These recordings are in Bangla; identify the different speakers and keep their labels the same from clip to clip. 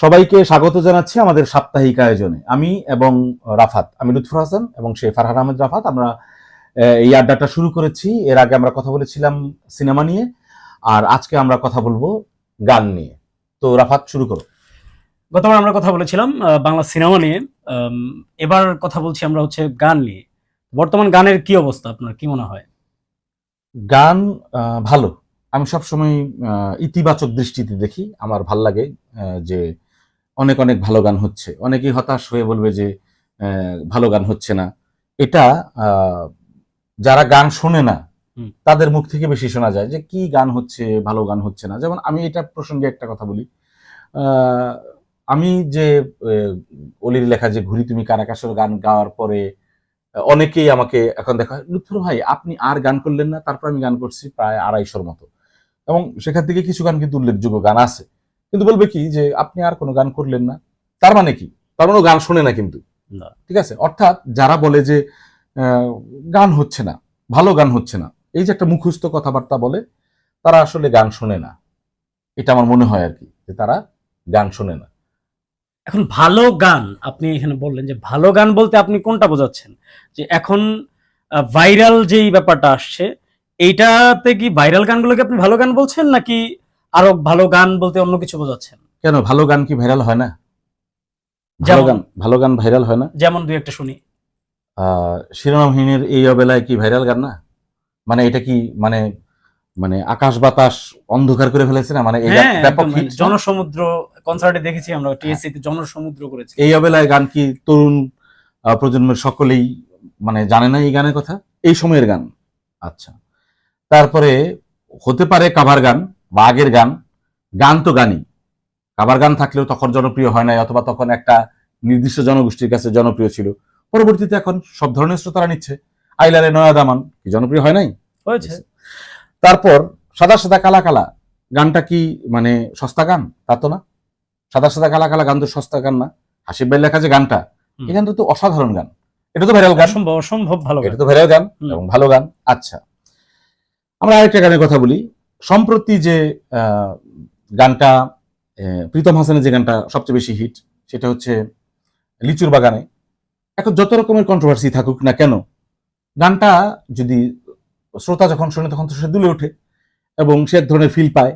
Speaker 1: সবাইকে স্বাগত জানাচ্ছি আমাদের সাপ্তাহিক আয়োজনে। আমি এবং রাফাত আমি লুৎফর হাসান এবং সে ফারহান আহমেদ রাফাত। আমরা এই আড্ডাটা শুরু করেছি। এর আগে আমরা কথা বলেছিলাম সিনেমা নিয়ে আর আজকে আমরা কথা বলব গান নিয়ে। তো রাফাত শুরু করো।
Speaker 2: গতবার আমরা কথা বলেছিলাম বাংলা সিনেমা নিয়ে। এবার কথা বলছি আমরা হচ্ছে গান নিয়ে। বর্তমান গানের কি অবস্থা আপনার? কি মনে হয়?
Speaker 1: গান ভালো। আমি সবসময় ইতিবাচক দৃষ্টিতে দেখি। আমার ভালো লাগে যে অনেক অনেক ভালো গান হচ্ছে। অনেকেই হতাশ হয়ে বলবে যে ভালো গান হচ্ছে না। এটা যারা গান শোনে না তাদের মুখ থেকে বেশি শোনা যায় যে কি গান হচ্ছে ভালো গান হচ্ছে না। যেমন আমি এটা প্রসঙ্গে একটা কথা বলি। আমি যে অলির লেখা যে ঘুরি তুমি কারাকাশের গান গাওয়ার পরে অনেকেই আমাকে এখন দেখা লুৎফর ভাই আপনি আর গান করলেন না তারপর আমি গান করছি প্রায় আড়াইশোর মতো। এবং সেখান থেকে কিছু গান কিন্তু উল্লেখযোগ্য গান আছে। কিন্তু বলবে কি যে আপনি আর কোনো গান করলেন না। তার মানে কি? তার মানে গান শোনে না কিন্তু।
Speaker 2: না।
Speaker 1: ঠিক আছে? অর্থাৎ যারা বলে যে গান হচ্ছে না ভালো গান হচ্ছে না এই যে একটা মুখস্থ কথাবার্তা বলে তারা আসলে গান শোনে না। এটা আমার মনে হয় আর কি যে তারা গান শোনে না।
Speaker 2: এখন ভালো গান আপনি এখানে বললেন যে ভালো গান বলতে আপনি কোনটা বোঝাচ্ছেন? যে এখন ভাইরাল যেই ব্যাপারটা আসছে এইটাতে কি ভাইরাল গানগুলোকে আপনি ভালো গান বলছেন নাকি আরও ভালো গান বলতে অন্য কিছু বোঝাচ্ছেন।
Speaker 1: কেন? ভালো গান কি ভাইরাল হয় না? ভালো? গান ভালো গান ভাইরাল হয় না?
Speaker 2: যেমন দুই একটা শুনি।
Speaker 1: শিরোনামহীনের এই অবেলায় কি ভাইরাল গান না? মানে এটা কি মানে মানে আকাশ বাতাস অন্ধকার করে ফেলেছে না? মানে
Speaker 2: হ্যাঁ
Speaker 1: ব্যাপক
Speaker 2: একদম,
Speaker 1: hit না?
Speaker 2: জনসমুদ্র কনসার্টে দেখেছি আমরা টিএসসি তে জনসমুদ্র করেছি।
Speaker 1: এই অবেলায় গান কি তরুণ প্রজন্মের সকলেই মানে জানে না এই গানের কথা? এই সময়ের গান। আচ্ছা। তারপরে হতে পারে কাভার গান। বা আগের গান গান তো গানই। কাভার গান থাকলেও তখন জনপ্রিয় হয় নাই অথবা তখন একটা নির্দিষ্ট জনগোষ্ঠীর কাছে জনপ্রিয় ছিল। পরবর্তীতে এখন সব ধরনের শ্রোতারা নিচ্ছে। আইলারে নয়া দামান কি জনপ্রিয় হয় নাই?
Speaker 2: হয়েছে।
Speaker 1: তারপর সাদা সাদা কালা কালা গানটা কি মানে সস্তা গান? তা তো না। সাদা সাদা কালা কালা গান তো সস্তা গান না। হাসিব ভাই লেখা যে গানটা। এই গানটা তো অসাধারণ গান। এটা তো ভাইরাল গান।
Speaker 2: অসম্ভব অসম্ভব ভালো গান।
Speaker 1: এটা তো ভাইরাল গান এবং ভালো গান। আচ্ছা আমরা আরেকটা গানের কথা বলি। সম্প্রতি যে গানটা প্রীতম হাসানের যে গানটা সবচেয়ে বেশি হিট সেটা হচ্ছে লিচুর বাগানে। এখন যত রকমের কন্ট্রোভার্সি থাকুক না কেন গানটা যদি শ্রোতা যখন শোনে তখন তো সে দুলে ওঠে এবং সে এক ধরনের ফিল পায়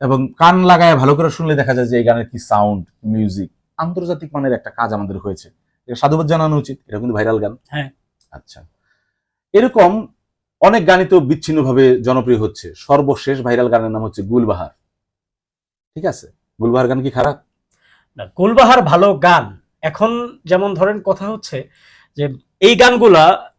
Speaker 1: এবং কান লাগায় ভালো করে শুনলে দেখা যায় যে এই গানের কি সাউন্ড মিউজিক আন্তর্জাতিক মানের একটা কাজ আমাদের হয়েছে। এটা সাধুবাদ জানানো উচিত এটা কিন্তু ভাইরাল গান।
Speaker 2: হ্যাঁ।
Speaker 1: আচ্ছা। এরকম অনেক গানই তো বিচ্ছিন্নভাবে জনপ্রিয় হচ্ছে। সর্বশেষ ভাইরাল গানের নাম হচ্ছে গুলবাহার। ঠিক আছে? গুলবাহার গান কি খারাপ?
Speaker 2: না গুলবাহার ভালো গান। এখন যেমন ধরেন কথা হচ্ছে যে এই গানগুলা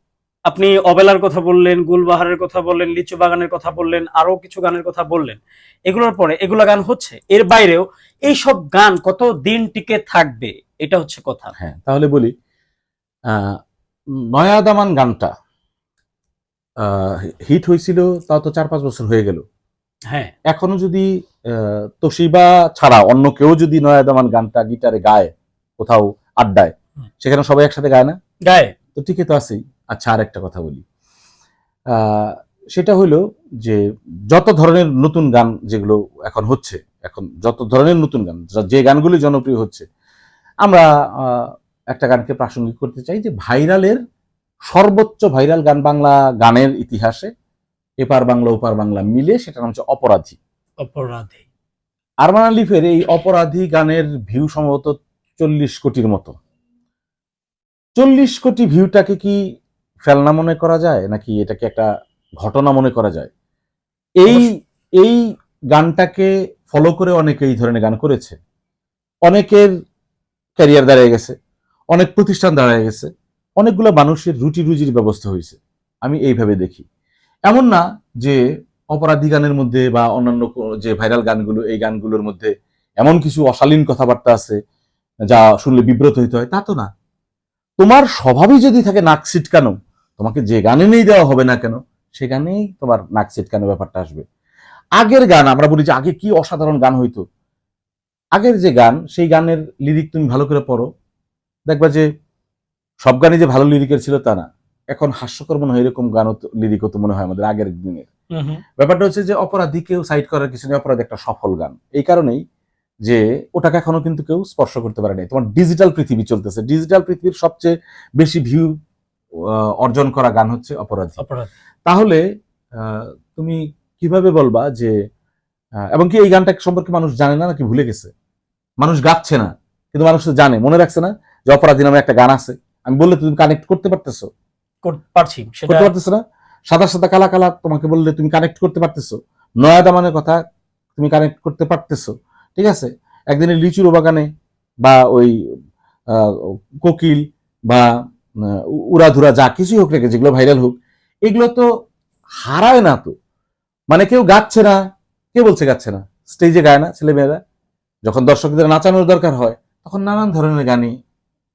Speaker 2: আপনি অবেলার কথা বললেন গুলবাহারের কথা বললেন লিচু বাগানের কথা বললেন আরও কিছু গানের কথা বললেন এগুলোর পরে এগুলা গান হচ্ছে। এর বাইরেও এই সব গান কত দিন টিকে থাকবে এটা হচ্ছে কথা।
Speaker 1: হ্যাঁ তাহলে বলি আহ, নয়া গানটা হিট হয়েছিল তাও তো চার পাঁচ বছর হয়ে গেল।
Speaker 2: হ্যাঁ।
Speaker 1: এখনও যদি তোশিবা ছাড়া অন্য কেউ যদি নয়া দামান গানটা গিটারে গায় কোথাও আড্ডায় সেখানে সবাই একসাথে গায় না?
Speaker 2: গায়ে।
Speaker 1: তো ঠিকই তো আছেই। আচ্ছা আর একটা কথা বলি। আহ, সেটা হলো যে যত ধরনের নতুন গান যেগুলো এখন হচ্ছে এখন যত ধরনের নতুন গান যে গানগুলি জনপ্রিয় হচ্ছে আমরা আহ, একটা গানকে প্রাসঙ্গিক করতে চাই যে ভাইরালের সর্বোচ্চ ভাইরাল গান বাংলা গানের ইতিহাসে এপার বাংলা ওপার বাংলা মিলে সেটার নাম হচ্ছে অপরাধী।
Speaker 2: অপরাধী।
Speaker 1: আরমান আলিফের এই অপরাধী গানের ভিউ সম্ভবত চল্লিশ কোটির মতো। চল্লিশ কোটি ভিউটাকে কি ফেলনা মনে করা যায় নাকি এটাকে একটা ঘটনা মনে করা যায়? এই এই গানটাকে ফলো করে অনেকে এই ধরনের গান করেছে। অনেকের ক্যারিয়ার দাঁড়িয়ে গেছে। অনেক প্রতিষ্ঠান দাঁড়িয়ে গেছে। অনেকগুলো মানুষের রুটি রুজির ব্যবস্থা হয়েছে। আমি এইভাবে দেখি। এমন না যে অপরাধী গানের মধ্যে বা অন্যান্য যে ভাইরাল গানগুলো, এই গানগুলোর মধ্যে এমন কিছু অশালীন কথাবার্তা আছে যা শুনলে বিব্রত হইতে হয়, তা তো না। তোমার স্বভাবই যদি থাকে নাক সিটকানো তোমাকে যে গানে নেই দেওয়া হবে না কেন, সে গানেই তোমার নাক সিটকানো ব্যাপারটা আসবে। আগের গান, আমরা বলি যে আগে কি অসাধারণ গান হইতো। আগের যে গান, সেই গানের লিরিক তুমি ভালো করে পড়ো। দেখবা যে সব গানই যে ভালো লিরিকের ছিল তা না। এখন হাস্যকর মনে হয় এরকম গান লিরিক হতো মনে হয় আমাদের আগের দিনের। ব্যাপারটা হচ্ছে যে অপরাধীকেও সাইড করার কিছু নেই অপরাধ একটা সফল গান। এই কারণেই যে ওটাকে এখনও কিন্তু কেউ স্পর্শ করতে পারেনি তোমার ডিজিটাল পৃথিবী চলতেছে। ডিজিটাল পৃথিবীর সবচেয়ে বেশি ভিউ অর্জন করা গান হচ্ছে অপরাধী।
Speaker 2: অপরাধ।
Speaker 1: তাহলে আহ, তুমি কীভাবে বলবা যে এবং কি এই গানটা সম্পর্কে মানুষ জানে না নাকি ভুলে গেছে? মানুষ গাচ্ছে না কিন্তু মানুষ তো জানে মনে রাখছে না যে অপরাধী নামে একটা গান আছে। আমি বললে তুমি কানেক্ট করতে পারতেছো।
Speaker 2: পারছি
Speaker 1: করতে পারতেছো না? সাদা সাদা কালা কালা তোমাকে বললে তুমি কানেক্ট করতে পারতেছো। নয়া দামানের কথা তুমি কানেক্ট করতে পারতেছো ঠিক আছে? একদিনের লিচুর বাগানে বা ওই কোকিল বা উড়াধুরা যা কিছুই হোক রেখে যেগুলো ভাইরাল হোক এগুলো তো হারায় না তো। মানে কেউ গাচ্ছে না কে বলছে গাচ্ছে না। স্টেজে গায় না ছেলেমেয়েরা। যখন দর্শকদের নাচানোর দরকার হয় তখন নানান ধরনের গানই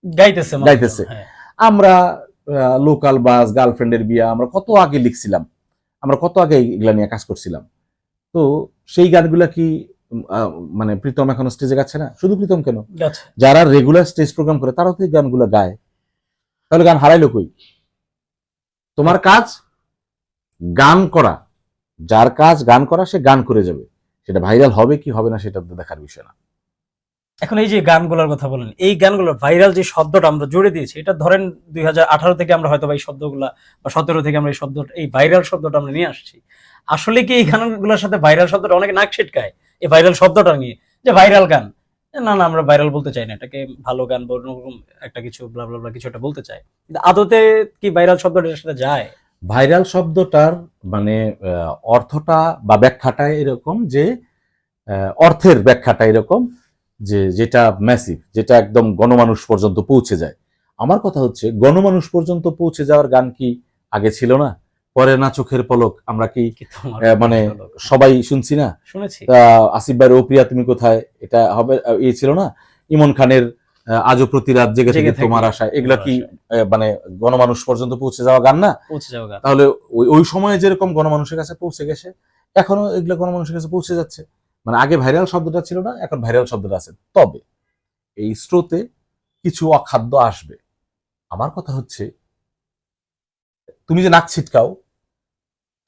Speaker 2: গাইতেছে
Speaker 1: গাইতেছে।
Speaker 2: হ্যাঁ।
Speaker 1: আমরা লোকাল বাস গার্লফ্রেন্ডের বিয়া আমরা কত আগে লিখছিলাম আমরা কত আগে এগুলা নিয়ে কাজ করছিলাম। তো সেই গানগুলা কি মানে প্রীতম এখন স্টেজে গাচ্ছে না? শুধু প্রীতম কেন? যারা রেগুলার স্টেজ প্রোগ্রাম করে তারাও তো এই গানগুলো গায়। তাহলে গান হারাইলো কই? তোমার কাজ? গান করা। যার কাজ গান করা সে গান করে যাবে। সেটা ভাইরাল হবে কি হবে না সেটা দেখার বিষয় না।
Speaker 2: এখন এই যে গানগুলোর কথা বলেন এই গানগুলোর ভাইরাল যে শব্দটা আমরা জুড়ে দিয়েছি, এটা ধরেন দুই হাজার আঠারো থেকে আমরা হয়তো এই শব্দগুলা বা সতেরো থেকে আমরা এই শব্দ, এই ভাইরাল শব্দটা আমরা নিয়ে আসছি। আসলে কি এই গানগুলোর সাথে ভাইরাল শব্দটা অনেকে নাক ছিটকায়? এই ভাইরাল শব্দটা নিয়ে, যে ভাইরাল গান। না না, আমরা ভাইরাল বলতে চাই না, এটাকে ভালো গান বা অন্যরকম একটা কিছু ব্লা ব্লা ব্লা কিছু একটা বলতে চাই। কিন্তু আদতে কি ভাইরাল শব্দটা এর সাথে যায়?
Speaker 1: ভাইরাল শব্দটার মানে অর্থটা বা ব্যাখ্যাটা এরকম যে অর্থের ব্যাখ্যাটা এরকম যে যেটা ম্যাসিভ যেটা একদম গণমানুষ পর্যন্ত পৌঁছে যায়। আমার কথা হচ্ছে গণমানুষ পর্যন্ত পৌঁছে যাওয়ার গান কি আগে ছিল না? পরে না চোখের পলক আমরা কি মানে সবাই শুনছি না?
Speaker 2: শুনেছি।
Speaker 1: আসিফ ভাইয়ের ও প্রিয়া তুমি কোথায়? এটা হবে ইয়ে ছিল না? ইমন খানের আজও প্রতি রাত জেগে থেকে তোমার আশায়। এগুলা কি মানে গণমানুষ পর্যন্ত পৌঁছে যাওয়া গান না?
Speaker 2: পৌঁছে যাওয়া গান।
Speaker 1: তাহলে ওই ওই সময়ে যেরকম গণমানুষের কাছে পৌঁছে গেছে এখনও এগুলো গণমানুষের কাছে পৌঁছে যাচ্ছে। মানে আগে ভাইরাল শব্দটা ছিল না এখন ভাইরাল শব্দটা আছে। তবে এই স্রোতে কিছু অখাদ্য আসবে। আমার কথা হচ্ছে তুমি যে নাক ছিটকাও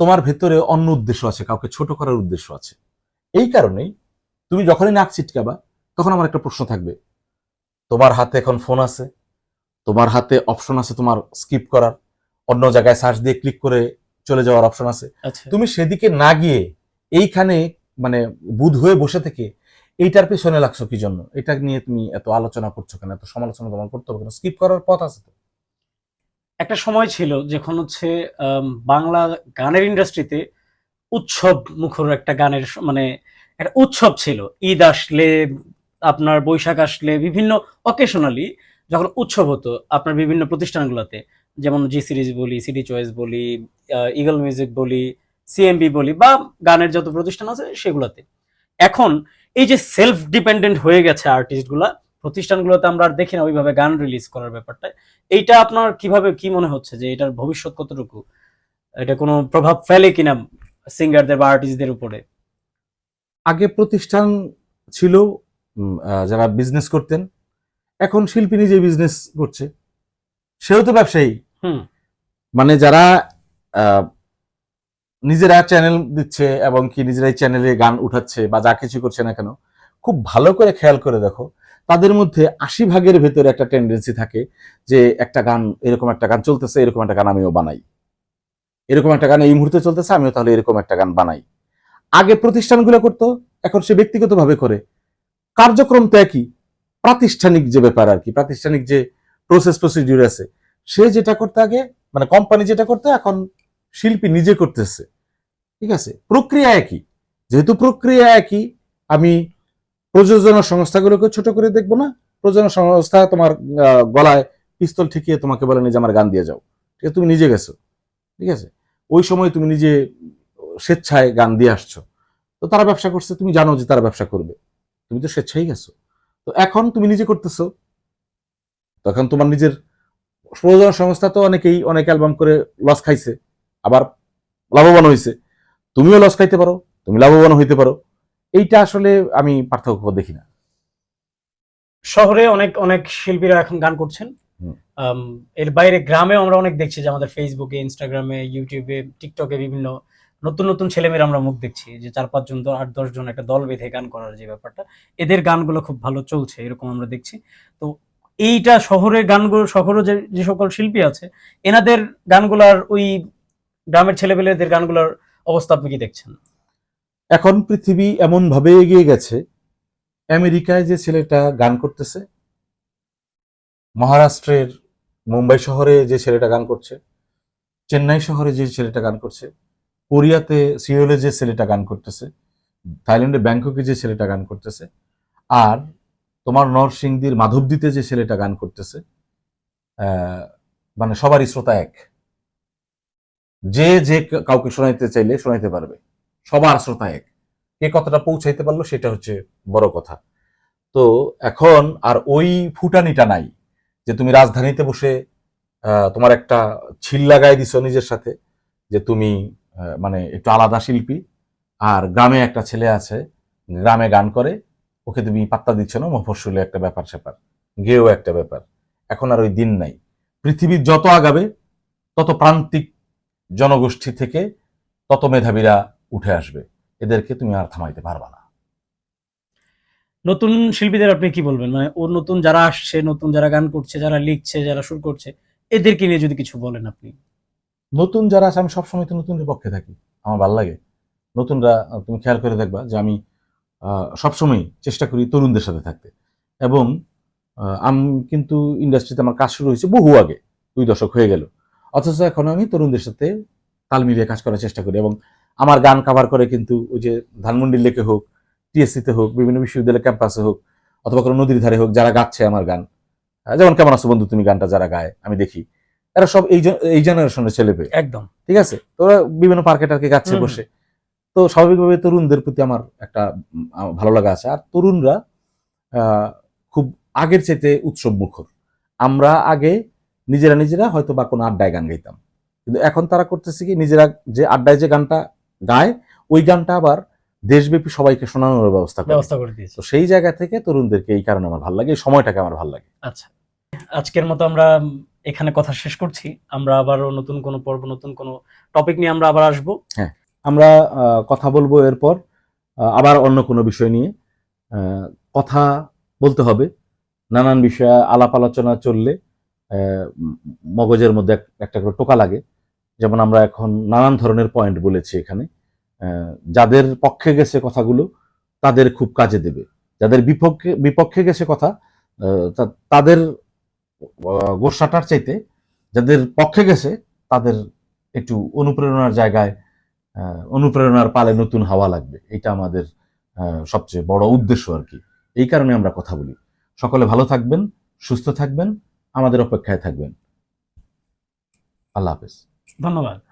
Speaker 1: তোমার ভেতরে অন্য উদ্দেশ্য আছে কাউকে ছোট করার উদ্দেশ্য আছে। এই কারণেই তুমি যখনই নাক ছিটকাবা তখন আমার একটা প্রশ্ন থাকবে। তোমার হাতে এখন ফোন আছে তোমার হাতে অপশন আছে তোমার স্কিপ করার অন্য জায়গায় সার্চ দিয়ে ক্লিক করে চলে যাওয়ার অপশন আছে।
Speaker 2: আচ্ছা।
Speaker 1: তুমি সেদিকে না গিয়ে এইখানে মানে বুধ হয়ে বসে থেকে এইটার পেছনে লাগছো কি জন্য? এটা নিয়ে তুমি এত আলোচনা করছ কেন? এত সমালোচনা তোমার করতে হবে কেন? স্কিপ করার পথ আছে তো।
Speaker 2: একটা সময় ছিল যখন হচ্ছে বাংলা গানের ইন্ডাস্ট্রিতে উৎসব মুখর একটা গানের মানে একটা উৎসব ছিল। ঈদ আসলে, আপনার বৈশাখ আসলে, বিভিন্ন অকেশনালি যখন উৎসব হতো, আপনার বিভিন্ন প্রতিষ্ঠানগুলোতে, যেমন জি সিরিজ বলি সিটি চয়েস বলি ইগল মিউজিক বলি সিএমবি বলি বা গানের যত প্রতিষ্ঠান আছে সেগুলোতে। এখন এই যে সেলফ ডিপেন্ডেন্ট হয়ে গেছে আর্টিস্টগুলা প্রতিষ্ঠানগুলোতে আমরা আর দেখি না ওইভাবে গান রিলিজ করার ব্যাপারটা এইটা আপনার কীভাবে কি মনে হচ্ছে যে এটার ভবিষ্যৎ কতটুকু? এটা কোনো প্রভাব ফেলে কিনা সিঙ্গারদের বা আর্টিস্টদের উপরে?
Speaker 1: আগে প্রতিষ্ঠান ছিল যারা বিজনেস করতেন এখন শিল্পী নিজে বিজনেস করছে। সেও তো ব্যবসায়ী।
Speaker 2: হুম।
Speaker 1: মানে যারা আহ, নিজেরা চ্যানেল দিচ্ছে এবং কি নিজেরাই চ্যানেলে গান উঠাচ্ছে বা যা কিছু করছে না কেন, খুব ভালো করে খেয়াল করে দেখো, তাদের মধ্যে আশি ভাগের ভেতরে একটা টেন্ডেন্সি থাকে যে একটা গান এরকম একটা গান চলতেছে, এরকম একটা গান আমিও বানাই। এরকম একটা গান এই মুহূর্তে চলতেছে, আমিও তাহলে এরকম একটা গান বানাই। আগে প্রতিষ্ঠানগুলো করতো, এখন সে ব্যক্তিগতভাবে করে। কার্যক্রম তো একই, প্রাতিষ্ঠানিক যে ব্যাপার আর কি, প্রাতিষ্ঠানিক যে প্রসেস প্রসিডিউর আছে, সে যেটা করতে আগে মানে কোম্পানি যেটা করতে, এখন শিল্পী নিজে করতেছে। ঠিক আছে? প্রক্রিয়া একই। যেহেতু প্রক্রিয়া একই, আমি প্রযোজনা সংস্থাগুলোকে ছোট করে দেখব না? প্রযোজনা সংস্থা তোমার গলায় পিস্তল ঠেকিয়ে তোমাকে বলে যে আমার গান দিয়ে যাও। ঠিক আছে? তুমি নিজে গেছো। ঠিক আছে? ওই সময় তুমি নিজে স্বেচ্ছায় গান দিয়ে আসছো। তো তারা ব্যবসা করছে, তুমি জানো যে তারা ব্যবসা করবে। তুমি তো স্বেচ্ছাই গেছো। তো এখন তুমি নিজে করতেছো। তখন তোমার নিজের প্রযোজনা সংস্থা তো অনেকেই, অনেক অ্যালবাম করে লস খাইছে, আবার লাভবান হয়েছে তুমিও লস খাইতে পারো তুমি লাভবান হইতে পারো। এইটা আসলে আমি পার্থক্য দেখি না।
Speaker 2: শহরে অনেক অনেক শিল্পীরা এখন গান করছেন। এর বাইরে গ্রামেও আমরা অনেক দেখছি যে আমাদের ফেসবুকে ইনস্টাগ্রামে ইউটিউবে টিকটকে বিভিন্ন নতুন নতুন ছেলেমেয়েরা আমরা মুখ দেখছি যে চার পাঁচজন আট দশ জন একটা দল বেঁধে গান করার যে ব্যাপারটা এদের গানগুলো খুব ভালো চলছে এরকম আমরা দেখছি। তো এইটা শহরের গানগুলো শহরে যে যে সকল শিল্পী আছে এনাদের গানগুলার ওই গ্রামের ছেলেপেলেদের গানগুলোর অবস্থা আপনি কি দেখছেন?
Speaker 1: এখন পৃথিবী এমন ভাবে এগিয়ে গেছে, আমেরিকায় যে ছেলেটা গান করতেছে, মহারাষ্ট্রের মুম্বাই শহরে যে ছেলেটা গান করছে, চেন্নাই শহরে যে ছেলেটা গান করছে, কোরিয়াতে সিওলে যে ছেলেটা গান করতেছে, থাইল্যান্ডে ব্যাংককে যে ছেলেটা গান করতেছে, আর তোমার নরসিংদীর মাধবদীতে যে ছেলেটা গান করতেছে মানে সবারই শ্রোতা এক। যে যে কাউকে শোনাইতে চাইলে শোনাইতে পারবে। সবার শ্রোতা এক। কে কতটা পৌঁছাইতে পারল সেটা হচ্ছে বড় কথা। তো এখন আর ওই ফুটানিটা নাই যে তুমি রাজধানীতে বসে তোমার একটা ছিল লাগাই দিছো নিজের সাথে, যে তুমি মানে একটু আলাদা শিল্পী, আর গ্রামে একটা ছেলে আছে, গ্রামে গান করে, ওকে তুমি পাত্তা দিচ্ছ না, মফস্বলে একটা ব্যাপার স্যাপার গেও একটা ব্যাপার। এখন আর ওই দিন নাই। পৃথিবী যত আগাবে, তত প্রান্তিক জনগোষ্ঠী থেকে তত মেধাবীরা উঠে আসবে। এদেরকে তুমি আর থামাইতে পারবা না।
Speaker 2: নতুন শিল্পীদের আপনি কি বলবেন? মানে ও নতুন যারা আসছে নতুন যারা গান করছে যারা লিখছে যারা সুর করছে এদেরকে নিয়ে যদি কিছু বলেন আপনি।
Speaker 1: নতুন যারা আছে আমি সবসময় তো নতুনদের পক্ষে থাকি। আমার ভালো লাগে। নতুনরা তুমি খেয়াল করে দেখবা যে আমি আহ, সবসময় চেষ্টা করি তরুণদের সাথে থাকতে। এবং আমি কিন্তু ইন্ডাস্ট্রিতে আমার কাজ শুরু হয়েছে বহু আগে দুই দশক হয়ে গেল। অথচ এখন আমি তরুণদের সাথে তাল মিলিয়ে কাজ করার চেষ্টা করি এবং আমার গান কাভার করে কিন্তু ওই যে ধানমন্ডির লেকে হোক টিএসসিতে হোক বিভিন্ন বিশ্ববিদ্যালয় ক্যাম্পাসে হোক অথবা কোনো নদীর ধারে হোক যারা গাচ্ছে আমার গান। যেমন কেমন আছো বন্ধু? তুমি গানটা যারা গায় আমি দেখি। এরা সব এই এই জেনারেশনের ছেলে পেয়ে
Speaker 2: একদম।
Speaker 1: ঠিক আছে? তো ওরা বিভিন্ন পার্কে টার্কে গাচ্ছে বসে। তো স্বাভাবিকভাবে তরুণদের প্রতি আমার একটা ভালো লাগা আছে। আর তরুণরা আহ, খুব আগের চাইতে উৎসব মুখর আমরা আগে নিজেরা নিজেরা হয়তো বা কোনো আড্ডায় গান গাইতাম। কিন্তু এখন তারা করতেছে কি নিজেরা যে আড্ডায় যে গানটা গায় ওই গানটা আবার দেশব্যাপী সবাইকে শোনানোর ব্যবস্থা করে
Speaker 2: ব্যবস্থা করে দিয়েছে।
Speaker 1: তো সেই জায়গা থেকে তরুণদেরকে এই কারণে আমার ভালো লাগে এই সময়টাকে আমার ভালো লাগে।
Speaker 2: আচ্ছা আজকের মতো আমরা এখানে কথা শেষ করছি। আমরা আবারও নতুন কোনো পর্ব নতুন কোনো টপিক নিয়ে আমরা আবার আসব।
Speaker 1: আমরা আহ, কথা বলব এরপর আবার অন্য কোনো বিষয় নিয়ে। আহ, কথা বলতে হবে নানান বিষয়ে আলাপ আলোচনা চললে মগজের মধ্যে একটা করে টোকা লাগে। যেমন আমরা এখন নানান ধরনের পয়েন্ট বলেছি এখানে। যাদের পক্ষে গেছে কথাগুলো, তাদের খুব কাজে দেবে। যাদের বিপক্ষে বিপক্ষে গেছে কথা তাদের গোসাটার চাইতে যাদের পক্ষে গেছে, তাদের একটু অনুপ্রেরণার জায়গায় অনুপ্রেরণার পালে নতুন হাওয়া লাগবে। এটা আমাদের সবচেয়ে বড় উদ্দেশ্য আর কি। এই কারণে আমরা কথা বলি। সকলে ভালো থাকবেন, সুস্থ থাকবেন। আমাদের অপেক্ষায় থাকবেন। আল্লাহ হাফেজ।
Speaker 2: ধন্যবাদ।